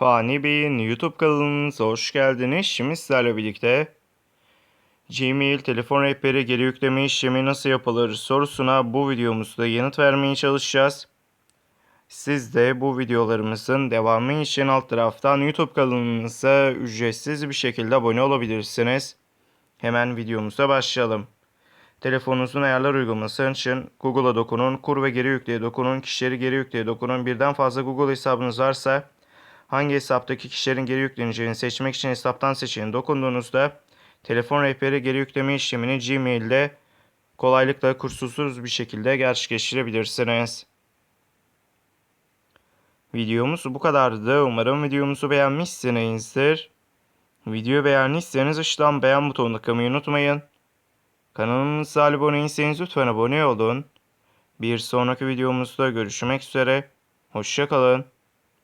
Fani Bey'in YouTube kanalınıza hoş geldiniz. Şimdi sizlerle birlikte Gmail telefon rehberi geri yükleme işlemi nasıl yapılır sorusuna bu videomuzda yanıt vermeye çalışacağız. Siz de bu videolarımızın devamı için alt taraftan YouTube kanalımıza ücretsiz bir şekilde abone olabilirsiniz. Hemen videomuza başlayalım. Telefonunuzun ayarlar uygulaması için Google'a dokunun, kur ve geri yükleye dokunun, kişileri geri yükleye dokunun. Birden fazla Google hesabınız varsa hangi hesaptaki kişilerin geri yükleneceğini seçmek için hesaptan seçeneğine dokunduğunuzda telefon rehberi geri yükleme işlemini Gmail'de kolaylıkla kusursuz bir şekilde gerçekleştirebilirsiniz. Videomuz bu kadardı. Umarım videomuzu beğenmişsinizdir. Videoyu beğendiyseniz aşağıdan beğen butonuna tıklamayı unutmayın. Kanalımıza abone değilseniz lütfen abone olun. Bir sonraki videomuzda görüşmek üzere. Hoşçakalın.